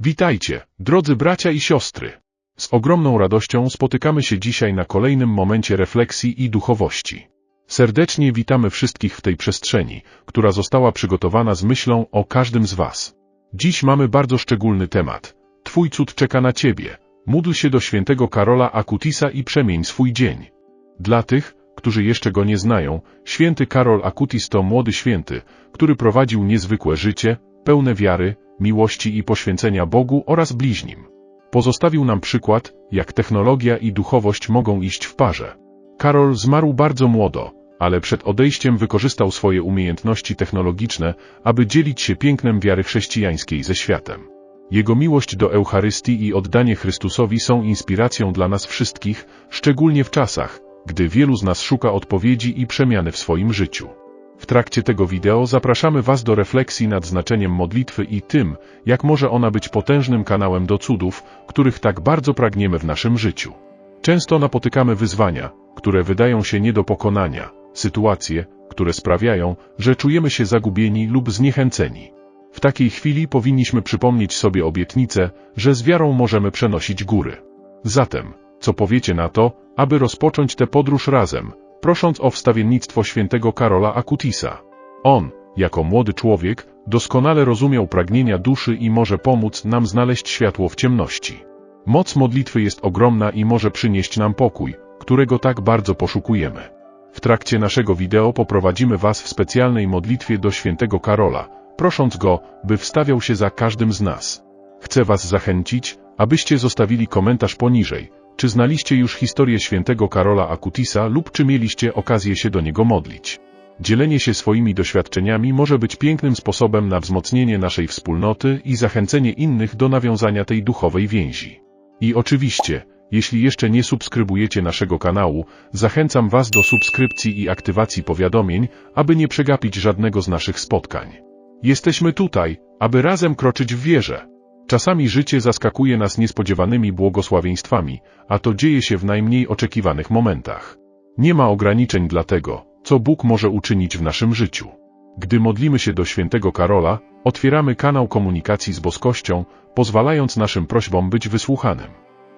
Witajcie, drodzy bracia i siostry. Z ogromną radością spotykamy się dzisiaj na kolejnym momencie refleksji i duchowości. Serdecznie witamy wszystkich w tej przestrzeni, która została przygotowana z myślą o każdym z Was. Dziś mamy bardzo szczególny temat. Twój cud czeka na Ciebie. Módl się do świętego Karola Akutisa i przemień swój dzień. Dla tych, którzy jeszcze go nie znają, święty Karol Akutis to młody święty, który prowadził niezwykłe życie, pełne wiary, miłości i poświęcenia Bogu oraz bliźnim. Pozostawił nam przykład, jak technologia i duchowość mogą iść w parze. Karol zmarł bardzo młodo, ale przed odejściem wykorzystał swoje umiejętności technologiczne, aby dzielić się pięknem wiary chrześcijańskiej ze światem. Jego miłość do Eucharystii i oddanie Chrystusowi są inspiracją dla nas wszystkich, szczególnie w czasach, gdy wielu z nas szuka odpowiedzi i przemiany w swoim życiu. W trakcie tego wideo zapraszamy Was do refleksji nad znaczeniem modlitwy i tym, jak może ona być potężnym kanałem do cudów, których tak bardzo pragniemy w naszym życiu. Często napotykamy wyzwania, które wydają się nie do pokonania, sytuacje, które sprawiają, że czujemy się zagubieni lub zniechęceni. W takiej chwili powinniśmy przypomnieć sobie obietnicę, że z wiarą możemy przenosić góry. Zatem, co powiecie na to, aby rozpocząć tę podróż razem, prosząc o wstawiennictwo świętego Karola Akutisa. On, jako młody człowiek, doskonale rozumiał pragnienia duszy i może pomóc nam znaleźć światło w ciemności. Moc modlitwy jest ogromna i może przynieść nam pokój, którego tak bardzo poszukujemy. W trakcie naszego wideo poprowadzimy Was w specjalnej modlitwie do świętego Karola, prosząc go, by wstawiał się za każdym z nas. Chcę Was zachęcić, abyście zostawili komentarz poniżej, czy znaliście już historię świętego Karola Akutisa lub czy mieliście okazję się do niego modlić? Dzielenie się swoimi doświadczeniami może być pięknym sposobem na wzmocnienie naszej wspólnoty i zachęcenie innych do nawiązania tej duchowej więzi. I oczywiście, jeśli jeszcze nie subskrybujecie naszego kanału, zachęcam Was do subskrypcji i aktywacji powiadomień, aby nie przegapić żadnego z naszych spotkań. Jesteśmy tutaj, aby razem kroczyć w wierze. Czasami życie zaskakuje nas niespodziewanymi błogosławieństwami, a to dzieje się w najmniej oczekiwanych momentach. Nie ma ograniczeń dla tego, co Bóg może uczynić w naszym życiu. Gdy modlimy się do świętego Karola, otwieramy kanał komunikacji z boskością, pozwalając naszym prośbom być wysłuchanym.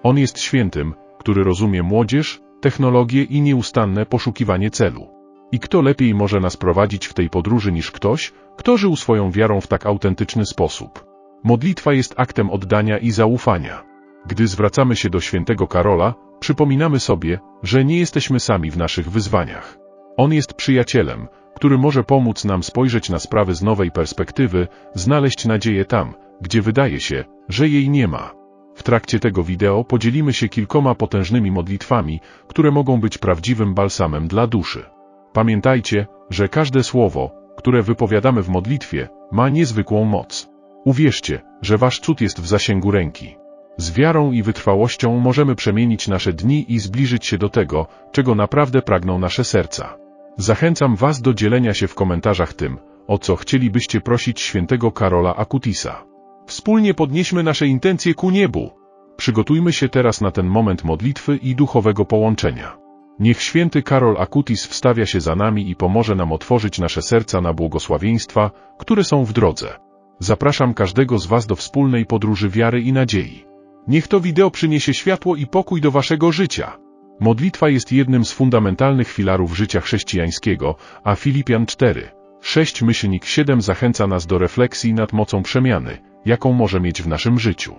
On jest świętym, który rozumie młodzież, technologię i nieustanne poszukiwanie celu. I kto lepiej może nas prowadzić w tej podróży niż ktoś, kto żył swoją wiarą w tak autentyczny sposób? Modlitwa jest aktem oddania i zaufania. Gdy zwracamy się do świętego Karola, przypominamy sobie, że nie jesteśmy sami w naszych wyzwaniach. On jest przyjacielem, który może pomóc nam spojrzeć na sprawy z nowej perspektywy, znaleźć nadzieję tam, gdzie wydaje się, że jej nie ma. W trakcie tego wideo podzielimy się kilkoma potężnymi modlitwami, które mogą być prawdziwym balsamem dla duszy. Pamiętajcie, że każde słowo, które wypowiadamy w modlitwie, ma niezwykłą moc. Uwierzcie, że wasz cud jest w zasięgu ręki. Z wiarą i wytrwałością możemy przemienić nasze dni i zbliżyć się do tego, czego naprawdę pragną nasze serca. Zachęcam was do dzielenia się w komentarzach tym, o co chcielibyście prosić świętego Karola Akutisa. Wspólnie podnieśmy nasze intencje ku niebu. Przygotujmy się teraz na ten moment modlitwy i duchowego połączenia. Niech święty Karol Akutis wstawia się za nami i pomoże nam otworzyć nasze serca na błogosławieństwa, które są w drodze. Zapraszam każdego z Was do wspólnej podróży wiary i nadziei. Niech to wideo przyniesie światło i pokój do Waszego życia. Modlitwa jest jednym z fundamentalnych filarów życia chrześcijańskiego, a Filipian 4, 6 myślnik 7 zachęca nas do refleksji nad mocą przemiany, jaką może mieć w naszym życiu.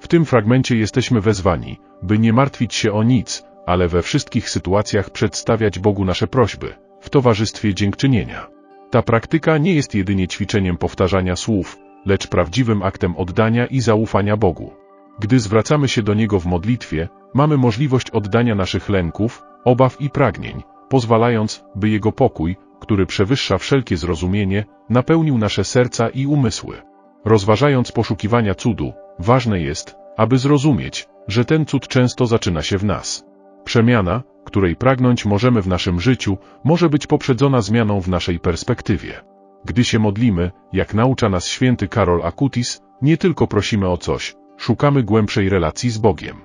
W tym fragmencie jesteśmy wezwani, by nie martwić się o nic, ale we wszystkich sytuacjach przedstawiać Bogu nasze prośby, w towarzystwie dziękczynienia. Ta praktyka nie jest jedynie ćwiczeniem powtarzania słów, lecz prawdziwym aktem oddania i zaufania Bogu. Gdy zwracamy się do Niego w modlitwie, mamy możliwość oddania naszych lęków, obaw i pragnień, pozwalając, by Jego pokój, który przewyższa wszelkie zrozumienie, napełnił nasze serca i umysły. Rozważając poszukiwania cudu, ważne jest, aby zrozumieć, że ten cud często zaczyna się w nas. Przemiana, której pragnąć możemy w naszym życiu, może być poprzedzona zmianą w naszej perspektywie. Gdy się modlimy, jak naucza nas święty Karol Akutis, nie tylko prosimy o coś, szukamy głębszej relacji z Bogiem.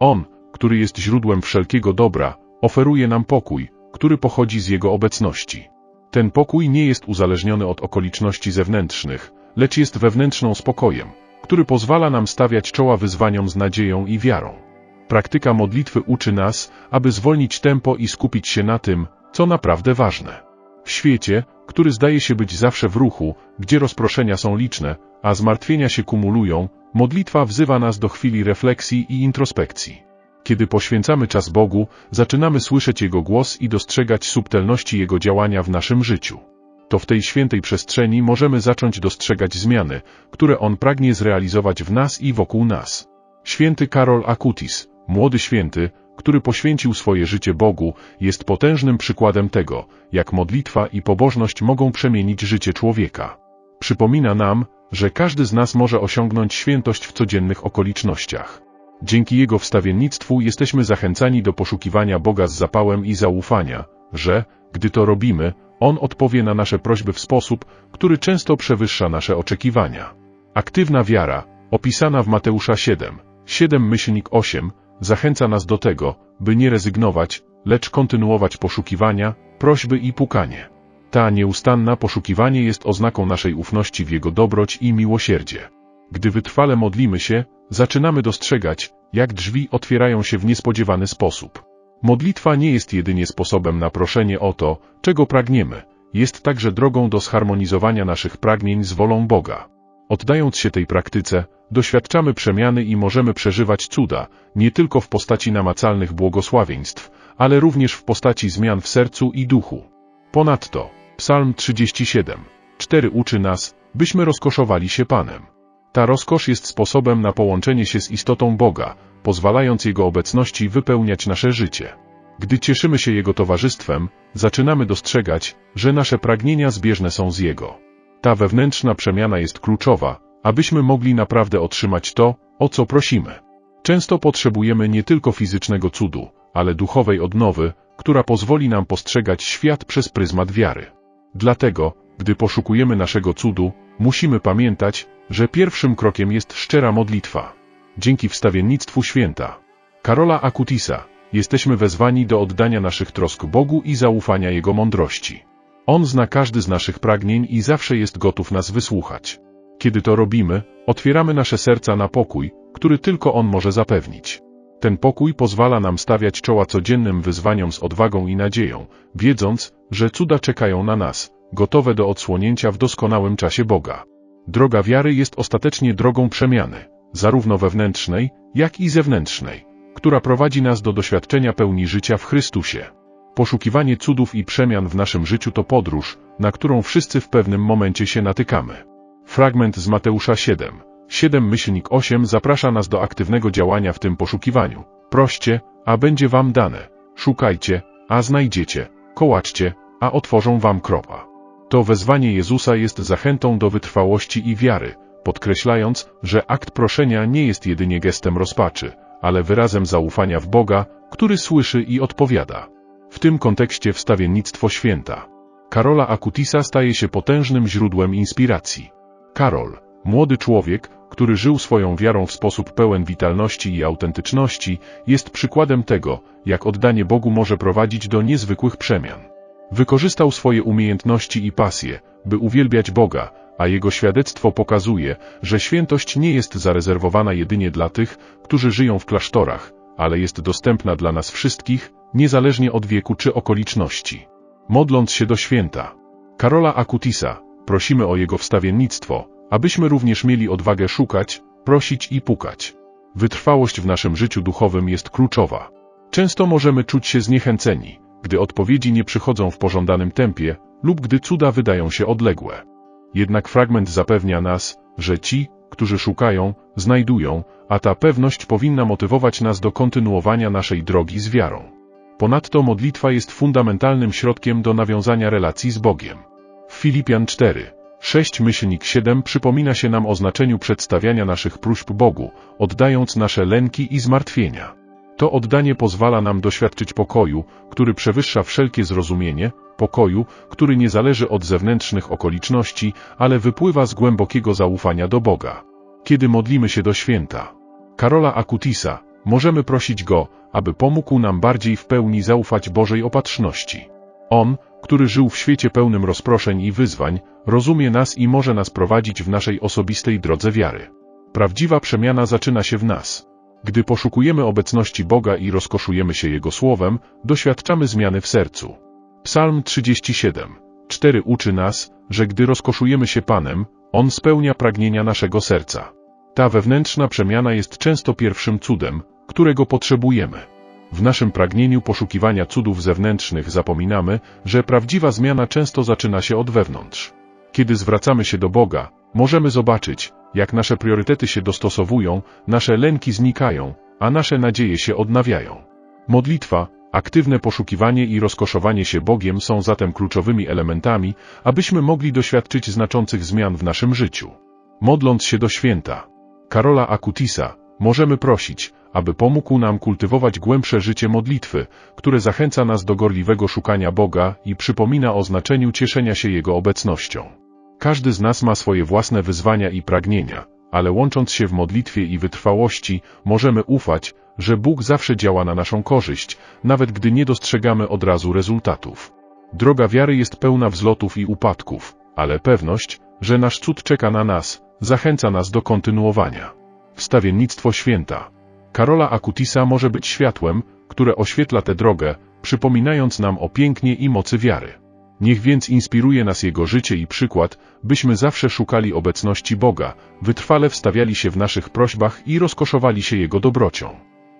On, który jest źródłem wszelkiego dobra, oferuje nam pokój, który pochodzi z Jego obecności. Ten pokój nie jest uzależniony od okoliczności zewnętrznych, lecz jest wewnętrzną spokojem, który pozwala nam stawiać czoła wyzwaniom z nadzieją i wiarą. Praktyka modlitwy uczy nas, aby zwolnić tempo i skupić się na tym, co naprawdę ważne. W świecie, który zdaje się być zawsze w ruchu, gdzie rozproszenia są liczne, a zmartwienia się kumulują, modlitwa wzywa nas do chwili refleksji i introspekcji. Kiedy poświęcamy czas Bogu, zaczynamy słyszeć Jego głos i dostrzegać subtelności Jego działania w naszym życiu. To w tej świętej przestrzeni możemy zacząć dostrzegać zmiany, które On pragnie zrealizować w nas i wokół nas. Święty Karol Akutis, młody święty, który poświęcił swoje życie Bogu, jest potężnym przykładem tego, jak modlitwa i pobożność mogą przemienić życie człowieka. Przypomina nam, że każdy z nas może osiągnąć świętość w codziennych okolicznościach. Dzięki jego wstawiennictwu jesteśmy zachęcani do poszukiwania Boga z zapałem i zaufania, że, gdy to robimy, On odpowie na nasze prośby w sposób, który często przewyższa nasze oczekiwania. Aktywna wiara, opisana w Mateusza 7, 7 myślnik 8, zachęca nas do tego, by nie rezygnować, lecz kontynuować poszukiwania, prośby i pukanie. Ta nieustanna poszukiwanie jest oznaką naszej ufności w Jego dobroć i miłosierdzie. Gdy wytrwale modlimy się, zaczynamy dostrzegać, jak drzwi otwierają się w niespodziewany sposób. Modlitwa nie jest jedynie sposobem na proszenie o to, czego pragniemy, jest także drogą do zharmonizowania naszych pragnień z wolą Boga. Oddając się tej praktyce, doświadczamy przemiany i możemy przeżywać cuda, nie tylko w postaci namacalnych błogosławieństw, ale również w postaci zmian w sercu i duchu. Ponadto, Psalm 37, 4 uczy nas, byśmy rozkoszowali się Panem. Ta rozkosz jest sposobem na połączenie się z istotą Boga, pozwalając Jego obecności wypełniać nasze życie. Gdy cieszymy się Jego towarzystwem, zaczynamy dostrzegać, że nasze pragnienia zbieżne są z Jego. Ta wewnętrzna przemiana jest kluczowa, abyśmy mogli naprawdę otrzymać to, o co prosimy. Często potrzebujemy nie tylko fizycznego cudu, ale duchowej odnowy, która pozwoli nam postrzegać świat przez pryzmat wiary. Dlatego, gdy poszukujemy naszego cudu, musimy pamiętać, że pierwszym krokiem jest szczera modlitwa. Dzięki wstawiennictwu święta Karola Akutisa jesteśmy wezwani do oddania naszych trosk Bogu i zaufania Jego mądrości. On zna każdy z naszych pragnień i zawsze jest gotów nas wysłuchać. Kiedy to robimy, otwieramy nasze serca na pokój, który tylko On może zapewnić. Ten pokój pozwala nam stawiać czoła codziennym wyzwaniom z odwagą i nadzieją, wiedząc, że cuda czekają na nas, gotowe do odsłonięcia w doskonałym czasie Boga. Droga wiary jest ostatecznie drogą przemiany, zarówno wewnętrznej, jak i zewnętrznej, która prowadzi nas do doświadczenia pełni życia w Chrystusie. Poszukiwanie cudów i przemian w naszym życiu to podróż, na którą wszyscy w pewnym momencie się natykamy. Fragment z Mateusza 7, 7 myślnik 8 zaprasza nas do aktywnego działania w tym poszukiwaniu. Proście, a będzie wam dane. Szukajcie, a znajdziecie. Kołaczcie, a otworzą wam kropa. To wezwanie Jezusa jest zachętą do wytrwałości i wiary, podkreślając, że akt proszenia nie jest jedynie gestem rozpaczy, ale wyrazem zaufania w Boga, który słyszy i odpowiada. W tym kontekście wstawiennictwo święta. Karola Akutisa staje się potężnym źródłem inspiracji. Karol, młody człowiek, który żył swoją wiarą w sposób pełen witalności i autentyczności, jest przykładem tego, jak oddanie Bogu może prowadzić do niezwykłych przemian. Wykorzystał swoje umiejętności i pasje, by uwielbiać Boga, a jego świadectwo pokazuje, że świętość nie jest zarezerwowana jedynie dla tych, którzy żyją w klasztorach, ale jest dostępna dla nas wszystkich, niezależnie od wieku czy okoliczności. Modląc się do święta Karola Akutisa, prosimy o jego wstawiennictwo, abyśmy również mieli odwagę szukać, prosić i pukać. Wytrwałość w naszym życiu duchowym jest kluczowa. Często możemy czuć się zniechęceni, gdy odpowiedzi nie przychodzą w pożądanym tempie lub gdy cuda wydają się odległe. Jednak fragment zapewnia nas, że ci, którzy szukają, znajdują, a ta pewność powinna motywować nas do kontynuowania naszej drogi z wiarą. Ponadto modlitwa jest fundamentalnym środkiem do nawiązania relacji z Bogiem. W Filipian 4, 6 myślnik 7 przypomina się nam o znaczeniu przedstawiania naszych próśb Bogu, oddając nasze lęki i zmartwienia. To oddanie pozwala nam doświadczyć pokoju, który przewyższa wszelkie zrozumienie, pokoju, który nie zależy od zewnętrznych okoliczności, ale wypływa z głębokiego zaufania do Boga. Kiedy modlimy się do święta Karola Akutisa, możemy prosić Go, aby pomógł nam bardziej w pełni zaufać Bożej opatrzności. On, który żył w świecie pełnym rozproszeń i wyzwań, rozumie nas i może nas prowadzić w naszej osobistej drodze wiary. Prawdziwa przemiana zaczyna się w nas. Gdy poszukujemy obecności Boga i rozkoszujemy się Jego Słowem, doświadczamy zmiany w sercu. Psalm 37. 4 uczy nas, że gdy rozkoszujemy się Panem, On spełnia pragnienia naszego serca. Ta wewnętrzna przemiana jest często pierwszym cudem, którego potrzebujemy. W naszym pragnieniu poszukiwania cudów zewnętrznych zapominamy, że prawdziwa zmiana często zaczyna się od wewnątrz. Kiedy zwracamy się do Boga, możemy zobaczyć, jak nasze priorytety się dostosowują, nasze lęki znikają, a nasze nadzieje się odnawiają. Modlitwa, aktywne poszukiwanie i rozkoszowanie się Bogiem są zatem kluczowymi elementami, abyśmy mogli doświadczyć znaczących zmian w naszym życiu. Modląc się do święta Karola Akutisa, możemy prosić, aby pomógł nam kultywować głębsze życie modlitwy, które zachęca nas do gorliwego szukania Boga i przypomina o znaczeniu cieszenia się Jego obecnością. Każdy z nas ma swoje własne wyzwania i pragnienia, ale łącząc się w modlitwie i wytrwałości, możemy ufać, że Bóg zawsze działa na naszą korzyść, nawet gdy nie dostrzegamy od razu rezultatów. Droga wiary jest pełna wzlotów i upadków, ale pewność, że nasz cud czeka na nas, zachęca nas do kontynuowania. Wstawiennictwo święta. Karola Akutisa może być światłem, które oświetla tę drogę, przypominając nam o pięknie i mocy wiary. Niech więc inspiruje nas Jego życie i przykład, byśmy zawsze szukali obecności Boga, wytrwale wstawiali się w naszych prośbach i rozkoszowali się Jego dobrocią.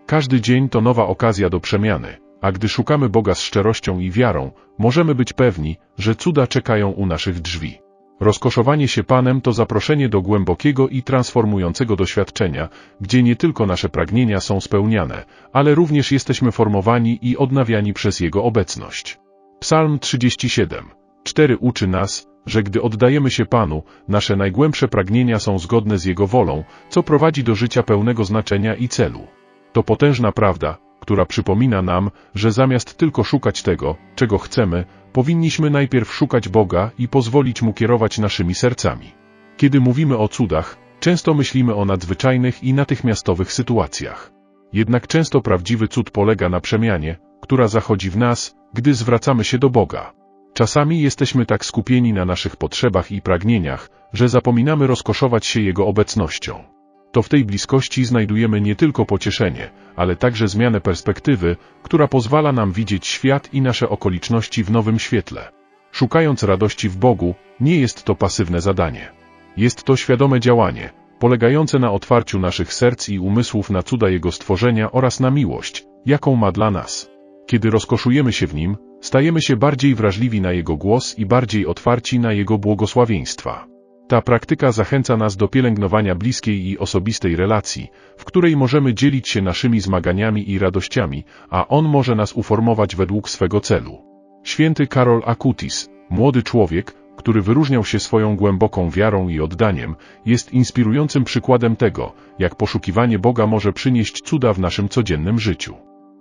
Każdy dzień to nowa okazja do przemiany, a gdy szukamy Boga z szczerością i wiarą, możemy być pewni, że cuda czekają u naszych drzwi. Rozkoszowanie się Panem to zaproszenie do głębokiego i transformującego doświadczenia, gdzie nie tylko nasze pragnienia są spełniane, ale również jesteśmy formowani i odnawiani przez Jego obecność. Psalm 37. 4 uczy nas, że gdy oddajemy się Panu, nasze najgłębsze pragnienia są zgodne z Jego wolą, co prowadzi do życia pełnego znaczenia i celu. To potężna prawda, która przypomina nam, że zamiast tylko szukać tego, czego chcemy, powinniśmy najpierw szukać Boga i pozwolić Mu kierować naszymi sercami. Kiedy mówimy o cudach, często myślimy o nadzwyczajnych i natychmiastowych sytuacjach. Jednak często prawdziwy cud polega na przemianie, która zachodzi w nas, gdy zwracamy się do Boga. Czasami jesteśmy tak skupieni na naszych potrzebach i pragnieniach, że zapominamy rozkoszować się Jego obecnością. To w tej bliskości znajdujemy nie tylko pocieszenie, ale także zmianę perspektywy, która pozwala nam widzieć świat i nasze okoliczności w nowym świetle. Szukając radości w Bogu, nie jest to pasywne zadanie. Jest to świadome działanie, polegające na otwarciu naszych serc i umysłów na cuda Jego stworzenia oraz na miłość, jaką ma dla nas. Kiedy rozkoszujemy się w Nim, stajemy się bardziej wrażliwi na Jego głos i bardziej otwarci na Jego błogosławieństwa. Ta praktyka zachęca nas do pielęgnowania bliskiej i osobistej relacji, w której możemy dzielić się naszymi zmaganiami i radościami, a On może nas uformować według swego celu. Święty Karol Akutis, młody człowiek, który wyróżniał się swoją głęboką wiarą i oddaniem, jest inspirującym przykładem tego, jak poszukiwanie Boga może przynieść cuda w naszym codziennym życiu.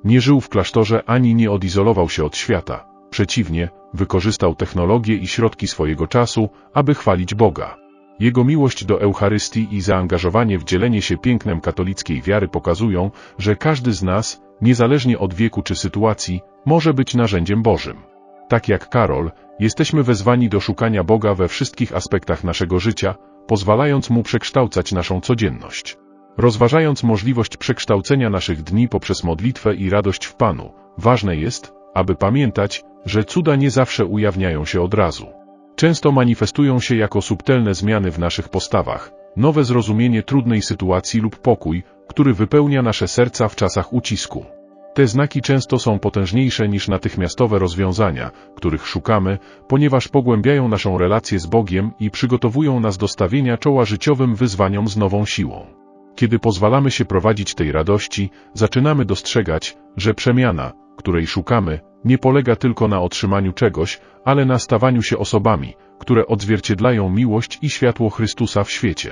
Nie żył w klasztorze ani nie odizolował się od świata. Przeciwnie, wykorzystał technologie i środki swojego czasu, aby chwalić Boga. Jego miłość do Eucharystii i zaangażowanie w dzielenie się pięknem katolickiej wiary pokazują, że każdy z nas, niezależnie od wieku czy sytuacji, może być narzędziem Bożym. Tak jak Karol, jesteśmy wezwani do szukania Boga we wszystkich aspektach naszego życia, pozwalając Mu przekształcać naszą codzienność. Rozważając możliwość przekształcenia naszych dni poprzez modlitwę i radość w Panu, ważne jest, aby pamiętać, że cuda nie zawsze ujawniają się od razu. Często manifestują się jako subtelne zmiany w naszych postawach, nowe zrozumienie trudnej sytuacji lub pokój, który wypełnia nasze serca w czasach ucisku. Te znaki często są potężniejsze niż natychmiastowe rozwiązania, których szukamy, ponieważ pogłębiają naszą relację z Bogiem i przygotowują nas do stawienia czoła życiowym wyzwaniom z nową siłą. Kiedy pozwalamy się prowadzić tej radości, zaczynamy dostrzegać, że przemiana, której szukamy, nie polega tylko na otrzymaniu czegoś, ale na stawaniu się osobami, które odzwierciedlają miłość i światło Chrystusa w świecie.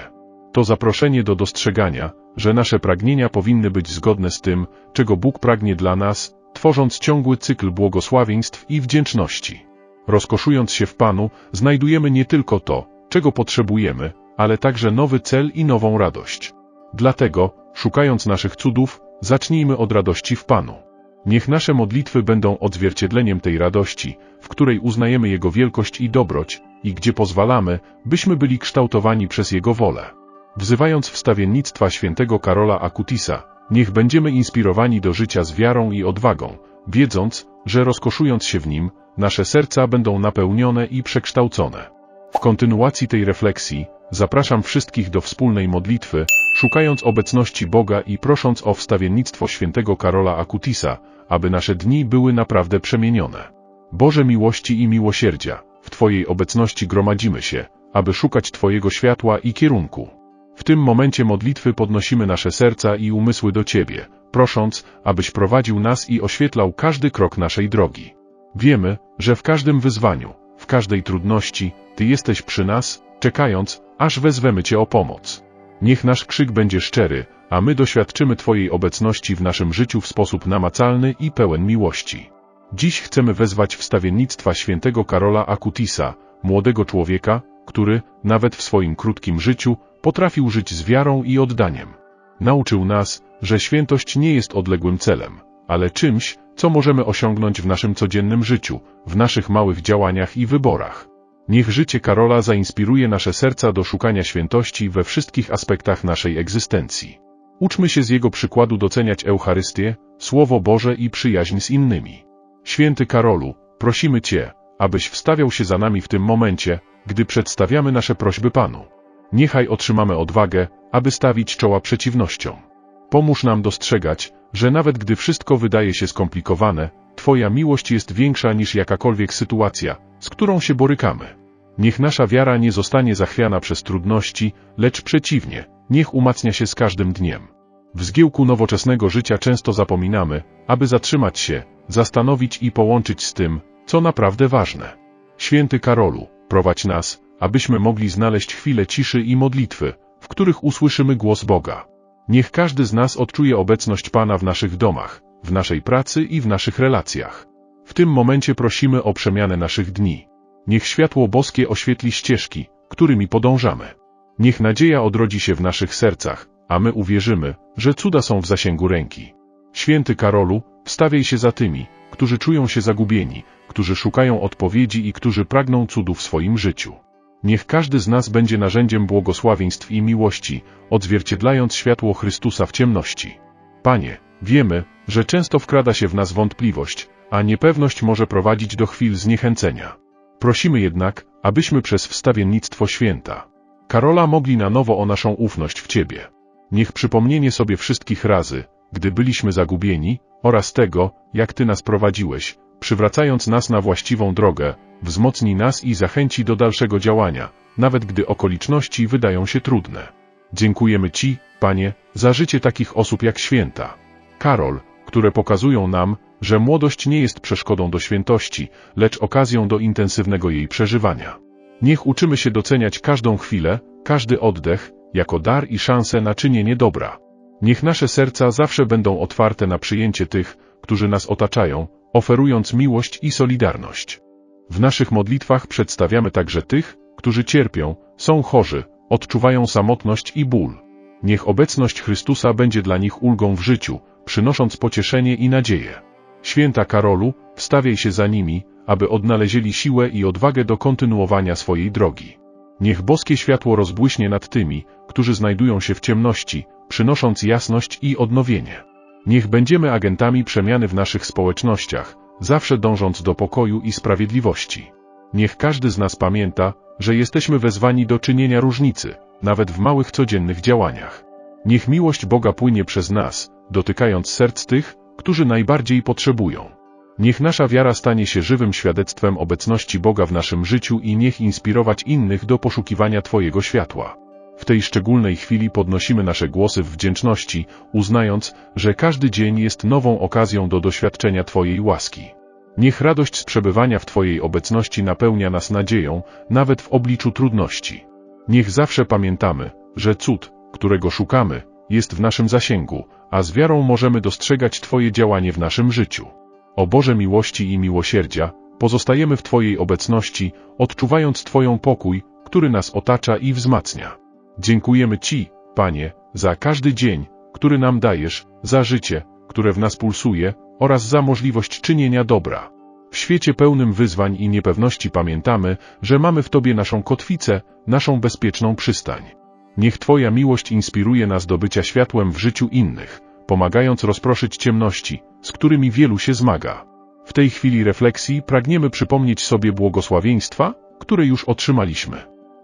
To zaproszenie do dostrzegania, że nasze pragnienia powinny być zgodne z tym, czego Bóg pragnie dla nas, tworząc ciągły cykl błogosławieństw i wdzięczności. Rozkoszując się w Panu, znajdujemy nie tylko to, czego potrzebujemy, ale także nowy cel i nową radość. Dlatego, szukając naszych cudów, zacznijmy od radości w Panu. Niech nasze modlitwy będą odzwierciedleniem tej radości, w której uznajemy Jego wielkość i dobroć, i gdzie pozwalamy, byśmy byli kształtowani przez Jego wolę. Wzywając wstawiennictwa świętego Karola Akutisa, niech będziemy inspirowani do życia z wiarą i odwagą, wiedząc, że rozkoszując się w nim, nasze serca będą napełnione i przekształcone. W kontynuacji tej refleksji, zapraszam wszystkich do wspólnej modlitwy, szukając obecności Boga i prosząc o wstawiennictwo świętego Karola Akutisa, aby nasze dni były naprawdę przemienione. Boże miłości i miłosierdzia, w Twojej obecności gromadzimy się, aby szukać Twojego światła i kierunku. W tym momencie modlitwy podnosimy nasze serca i umysły do Ciebie, prosząc, abyś prowadził nas i oświetlał każdy krok naszej drogi. Wiemy, że w każdym wyzwaniu, w każdej trudności, Ty jesteś przy nas, czekając, aż wezwemy Cię o pomoc. Niech nasz krzyk będzie szczery, a my doświadczymy Twojej obecności w naszym życiu w sposób namacalny i pełen miłości. Dziś chcemy wezwać wstawiennictwa świętego Karola Akutisa, młodego człowieka, który, nawet w swoim krótkim życiu, potrafił żyć z wiarą i oddaniem. Nauczył nas, że świętość nie jest odległym celem, ale czymś, co możemy osiągnąć w naszym codziennym życiu, w naszych małych działaniach i wyborach. Niech życie Karola zainspiruje nasze serca do szukania świętości we wszystkich aspektach naszej egzystencji. Uczmy się z jego przykładu doceniać Eucharystię, Słowo Boże i przyjaźń z innymi. Święty Karolu, prosimy Cię, abyś wstawiał się za nami w tym momencie, gdy przedstawiamy nasze prośby Panu. Niechaj otrzymamy odwagę, aby stawić czoła przeciwnościom. Pomóż nam dostrzegać, że nawet gdy wszystko wydaje się skomplikowane, Twoja miłość jest większa niż jakakolwiek sytuacja, z którą się borykamy. Niech nasza wiara nie zostanie zachwiana przez trudności, lecz przeciwnie, niech umacnia się z każdym dniem. W zgiełku nowoczesnego życia często zapominamy, aby zatrzymać się, zastanowić i połączyć z tym, co naprawdę ważne. Święty Karolu, prowadź nas, abyśmy mogli znaleźć chwilę ciszy i modlitwy, w których usłyszymy głos Boga. Niech każdy z nas odczuje obecność Pana w naszych domach, w naszej pracy i w naszych relacjach. W tym momencie prosimy o przemianę naszych dni. Niech światło boskie oświetli ścieżki, którymi podążamy. Niech nadzieja odrodzi się w naszych sercach, a my uwierzymy, że cuda są w zasięgu ręki. Święty Karolu, wstawiaj się za tymi, którzy czują się zagubieni, którzy szukają odpowiedzi i którzy pragną cudu w swoim życiu. Niech każdy z nas będzie narzędziem błogosławieństw i miłości, odzwierciedlając światło Chrystusa w ciemności. Panie, wiemy, że często wkrada się w nas wątpliwość, a niepewność może prowadzić do chwil zniechęcenia. Prosimy jednak, abyśmy przez wstawiennictwo święta Karola mogli na nowo o naszą ufność w Ciebie. Niech przypomnienie sobie wszystkich razy, gdy byliśmy zagubieni, oraz tego, jak Ty nas prowadziłeś, przywracając nas na właściwą drogę, wzmocni nas i zachęci do dalszego działania, nawet gdy okoliczności wydają się trudne. Dziękujemy Ci, Panie, za życie takich osób jak święta. Karol, które pokazują nam, że młodość nie jest przeszkodą do świętości, lecz okazją do intensywnego jej przeżywania. Niech uczymy się doceniać każdą chwilę, każdy oddech, jako dar i szansę na czynienie dobra. Niech nasze serca zawsze będą otwarte na przyjęcie tych, którzy nas otaczają, oferując miłość i solidarność. W naszych modlitwach przedstawiamy także tych, którzy cierpią, są chorzy, odczuwają samotność i ból. Niech obecność Chrystusa będzie dla nich ulgą w życiu, przynosząc pocieszenie i nadzieję. Święta Karolu, wstawiaj się za nimi, aby odnaleźli siłę i odwagę do kontynuowania swojej drogi. Niech boskie światło rozbłyśnie nad tymi, którzy znajdują się w ciemności, przynosząc jasność i odnowienie. Niech będziemy agentami przemiany w naszych społecznościach, zawsze dążąc do pokoju i sprawiedliwości. Niech każdy z nas pamięta, że jesteśmy wezwani do czynienia różnicy, nawet w małych codziennych działaniach. Niech miłość Boga płynie przez nas, dotykając serc tych, którzy najbardziej potrzebują. Niech nasza wiara stanie się żywym świadectwem obecności Boga w naszym życiu i niech inspirować innych do poszukiwania Twojego światła. W tej szczególnej chwili podnosimy nasze głosy w wdzięczności, uznając, że każdy dzień jest nową okazją do doświadczenia Twojej łaski. Niech radość z przebywania w Twojej obecności napełnia nas nadzieją, nawet w obliczu trudności. Niech zawsze pamiętamy, że cud, którego szukamy, jest w naszym zasięgu, a z wiarą możemy dostrzegać Twoje działanie w naszym życiu. O Boże miłości i miłosierdzia, pozostajemy w Twojej obecności, odczuwając Twoją pokój, który nas otacza i wzmacnia. Dziękujemy Ci, Panie, za każdy dzień, który nam dajesz, za życie, które w nas pulsuje, oraz za możliwość czynienia dobra. W świecie pełnym wyzwań i niepewności pamiętamy, że mamy w Tobie naszą kotwicę, naszą bezpieczną przystań. Niech Twoja miłość inspiruje nas do bycia światłem w życiu innych, pomagając rozproszyć ciemności, z którymi wielu się zmaga. W tej chwili refleksji pragniemy przypomnieć sobie błogosławieństwa, które już otrzymaliśmy.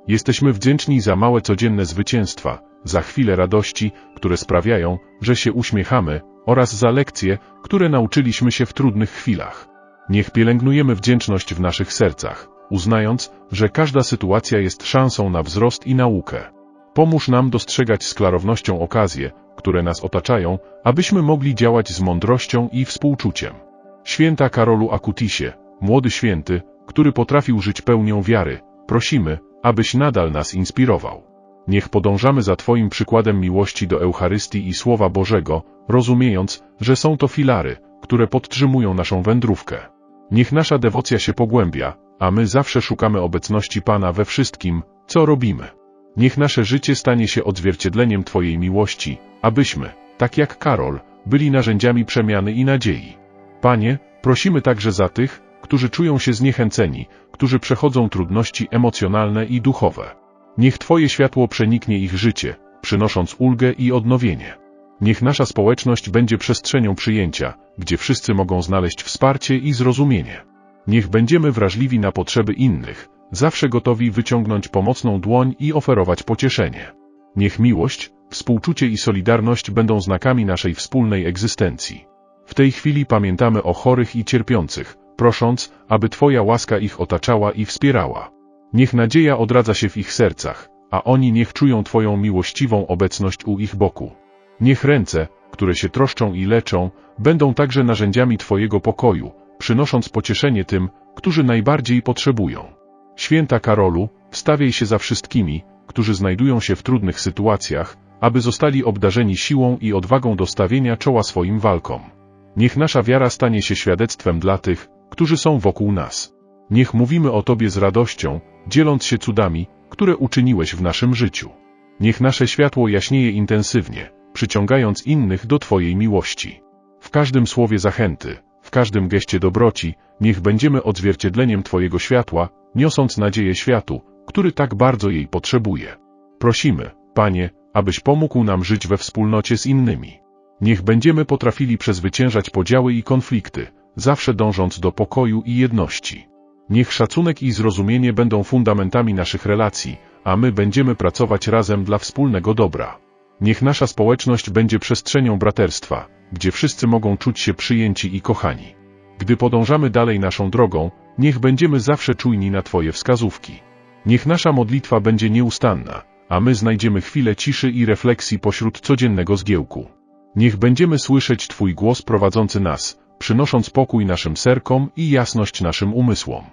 Jesteśmy wdzięczni za małe codzienne zwycięstwa, za chwile radości, które sprawiają, że się uśmiechamy, oraz za lekcje, które nauczyliśmy się w trudnych chwilach. Niech pielęgnujemy wdzięczność w naszych sercach, uznając, że każda sytuacja jest szansą na wzrost i naukę. Pomóż nam dostrzegać z klarownością okazje, które nas otaczają, abyśmy mogli działać z mądrością i współczuciem. Święta Karolu Akutisie, młody święty, który potrafił żyć pełnią wiary, prosimy, abyś nadal nas inspirował. Niech podążamy za Twoim przykładem miłości do Eucharystii i Słowa Bożego, rozumiejąc, że są to filary, które podtrzymują naszą wędrówkę. Niech nasza dewocja się pogłębia, a my zawsze szukamy obecności Pana we wszystkim, co robimy. Niech nasze życie stanie się odzwierciedleniem Twojej miłości, abyśmy, tak jak Karol, byli narzędziami przemiany i nadziei. Panie, prosimy także za tych, którzy czują się zniechęceni, którzy przechodzą trudności emocjonalne i duchowe. Niech Twoje światło przeniknie ich życie, przynosząc ulgę i odnowienie. Niech nasza społeczność będzie przestrzenią przyjęcia, gdzie wszyscy mogą znaleźć wsparcie i zrozumienie. Niech będziemy wrażliwi na potrzeby innych, zawsze gotowi wyciągnąć pomocną dłoń i oferować pocieszenie. Niech miłość, współczucie i solidarność będą znakami naszej wspólnej egzystencji. W tej chwili pamiętamy o chorych i cierpiących, prosząc, aby Twoja łaska ich otaczała i wspierała. Niech nadzieja odradza się w ich sercach, a oni niech czują Twoją miłościwą obecność u ich boku. Niech ręce, które się troszczą i leczą, będą także narzędziami Twojego pokoju, przynosząc pocieszenie tym, którzy najbardziej potrzebują. Święta Karolu, wstawiaj się za wszystkimi, którzy znajdują się w trudnych sytuacjach, aby zostali obdarzeni siłą i odwagą do stawienia czoła swoim walkom. Niech nasza wiara stanie się świadectwem dla tych, którzy są wokół nas. Niech mówimy o Tobie z radością, dzieląc się cudami, które uczyniłeś w naszym życiu. Niech nasze światło jaśnieje intensywnie, przyciągając innych do Twojej miłości. W każdym słowie zachęty, w każdym geście dobroci, niech będziemy odzwierciedleniem Twojego światła, niosąc nadzieję światu, który tak bardzo jej potrzebuje. Prosimy, Panie, abyś pomógł nam żyć we wspólnocie z innymi. Niech będziemy potrafili przezwyciężać podziały i konflikty, zawsze dążąc do pokoju i jedności. Niech szacunek i zrozumienie będą fundamentami naszych relacji, a my będziemy pracować razem dla wspólnego dobra. Niech nasza społeczność będzie przestrzenią braterstwa, gdzie wszyscy mogą czuć się przyjęci i kochani. Gdy podążamy dalej naszą drogą, niech będziemy zawsze czujni na Twoje wskazówki. Niech nasza modlitwa będzie nieustanna, a my znajdziemy chwilę ciszy i refleksji pośród codziennego zgiełku. Niech będziemy słyszeć Twój głos prowadzący nas, przynosząc pokój naszym serkom i jasność naszym umysłom.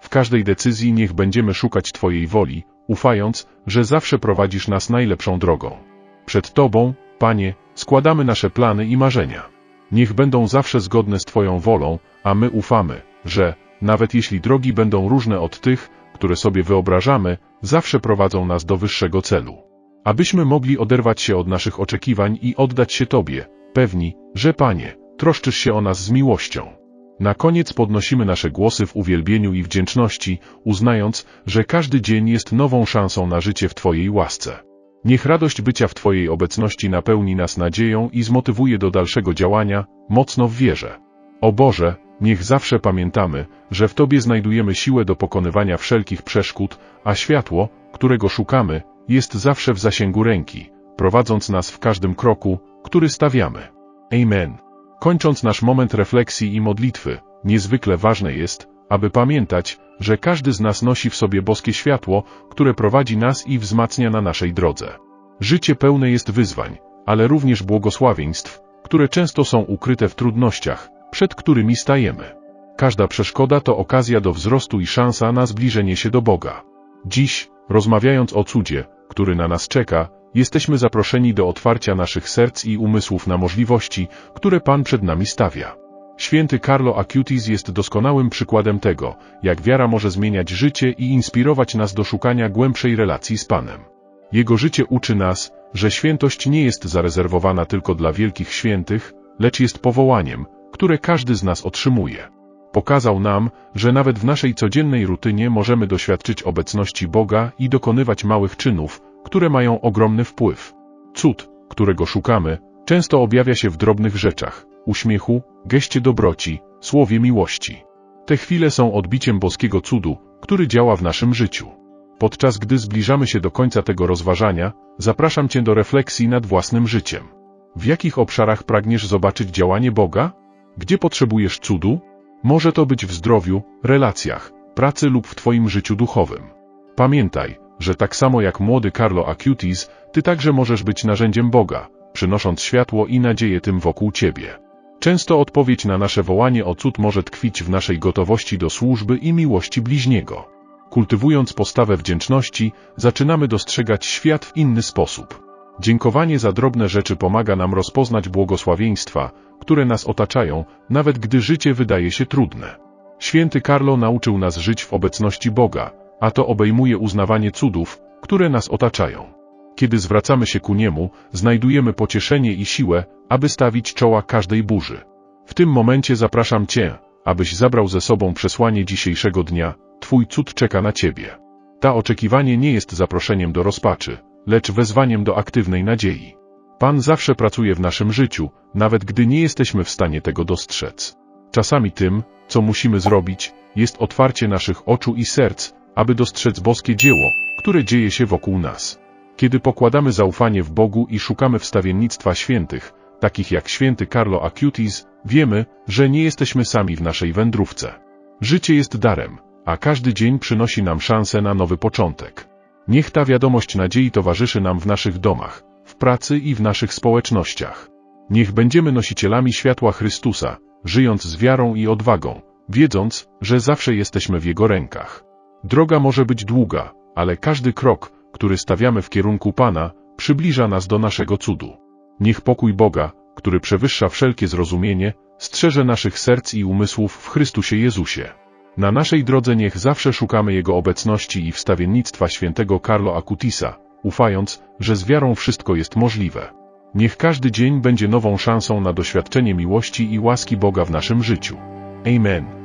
W każdej decyzji niech będziemy szukać Twojej woli, ufając, że zawsze prowadzisz nas najlepszą drogą. Przed Tobą, Panie, składamy nasze plany i marzenia. Niech będą zawsze zgodne z Twoją wolą, a my ufamy, że, nawet jeśli drogi będą różne od tych, które sobie wyobrażamy, zawsze prowadzą nas do wyższego celu. Abyśmy mogli oderwać się od naszych oczekiwań i oddać się Tobie, pewni, że Panie, troszczysz się o nas z miłością. Na koniec podnosimy nasze głosy w uwielbieniu i wdzięczności, uznając, że każdy dzień jest nową szansą na życie w Twojej łasce. Niech radość bycia w Twojej obecności napełni nas nadzieją i zmotywuje do dalszego działania, mocno w wierze. O Boże, niech zawsze pamiętamy, że w Tobie znajdujemy siłę do pokonywania wszelkich przeszkód, a światło, którego szukamy, jest zawsze w zasięgu ręki, prowadząc nas w każdym kroku, który stawiamy. Amen. Kończąc nasz moment refleksji i modlitwy, niezwykle ważne jest, aby pamiętać, że każdy z nas nosi w sobie boskie światło, które prowadzi nas i wzmacnia na naszej drodze. Życie pełne jest wyzwań, ale również błogosławieństw, które często są ukryte w trudnościach, przed którymi stajemy. Każda przeszkoda to okazja do wzrostu i szansa na zbliżenie się do Boga. Dziś, rozmawiając o cudzie, który na nas czeka, jesteśmy zaproszeni do otwarcia naszych serc i umysłów na możliwości, które Pan przed nami stawia. Święty Carlo Acutis jest doskonałym przykładem tego, jak wiara może zmieniać życie i inspirować nas do szukania głębszej relacji z Panem. Jego życie uczy nas, że świętość nie jest zarezerwowana tylko dla wielkich świętych, lecz jest powołaniem, które każdy z nas otrzymuje. Pokazał nam, że nawet w naszej codziennej rutynie możemy doświadczyć obecności Boga i dokonywać małych czynów, które mają ogromny wpływ. Cud, którego szukamy, często objawia się w drobnych rzeczach, uśmiechu, geście dobroci, słowie miłości. Te chwile są odbiciem boskiego cudu, który działa w naszym życiu. Podczas gdy zbliżamy się do końca tego rozważania, zapraszam Cię do refleksji nad własnym życiem. W jakich obszarach pragniesz zobaczyć działanie Boga? Gdzie potrzebujesz cudu? Może to być w zdrowiu, relacjach, pracy lub w Twoim życiu duchowym. Pamiętaj, że tak samo jak młody Carlo Acutis, Ty także możesz być narzędziem Boga, przynosząc światło i nadzieję tym wokół Ciebie. Często odpowiedź na nasze wołanie o cud może tkwić w naszej gotowości do służby i miłości bliźniego. Kultywując postawę wdzięczności, zaczynamy dostrzegać świat w inny sposób. Dziękowanie za drobne rzeczy pomaga nam rozpoznać błogosławieństwa, które nas otaczają, nawet gdy życie wydaje się trudne. Święty Karlo nauczył nas żyć w obecności Boga, a to obejmuje uznawanie cudów, które nas otaczają. Kiedy zwracamy się ku Niemu, znajdujemy pocieszenie i siłę, aby stawić czoła każdej burzy. W tym momencie zapraszam Cię, abyś zabrał ze sobą przesłanie dzisiejszego dnia, Twój cud czeka na Ciebie. Ta oczekiwanie nie jest zaproszeniem do rozpaczy, lecz wezwaniem do aktywnej nadziei. Pan zawsze pracuje w naszym życiu, nawet gdy nie jesteśmy w stanie tego dostrzec. Czasami tym, co musimy zrobić, jest otwarcie naszych oczu i serc, aby dostrzec boskie dzieło, które dzieje się wokół nas. Kiedy pokładamy zaufanie w Bogu i szukamy wstawiennictwa świętych, takich jak święty Carlo Acutis, wiemy, że nie jesteśmy sami w naszej wędrówce. Życie jest darem, a każdy dzień przynosi nam szansę na nowy początek. Niech ta wiadomość nadziei towarzyszy nam w naszych domach, w pracy i w naszych społecznościach. Niech będziemy nosicielami światła Chrystusa, żyjąc z wiarą i odwagą, wiedząc, że zawsze jesteśmy w Jego rękach. Droga może być długa, ale każdy krok, który stawiamy w kierunku Pana, przybliża nas do naszego cudu. Niech pokój Boga, który przewyższa wszelkie zrozumienie, strzeże naszych serc i umysłów w Chrystusie Jezusie. Na naszej drodze niech zawsze szukamy Jego obecności i wstawiennictwa świętego Carlo Acutisa, ufając, że z wiarą wszystko jest możliwe. Niech każdy dzień będzie nową szansą na doświadczenie miłości i łaski Boga w naszym życiu. Amen.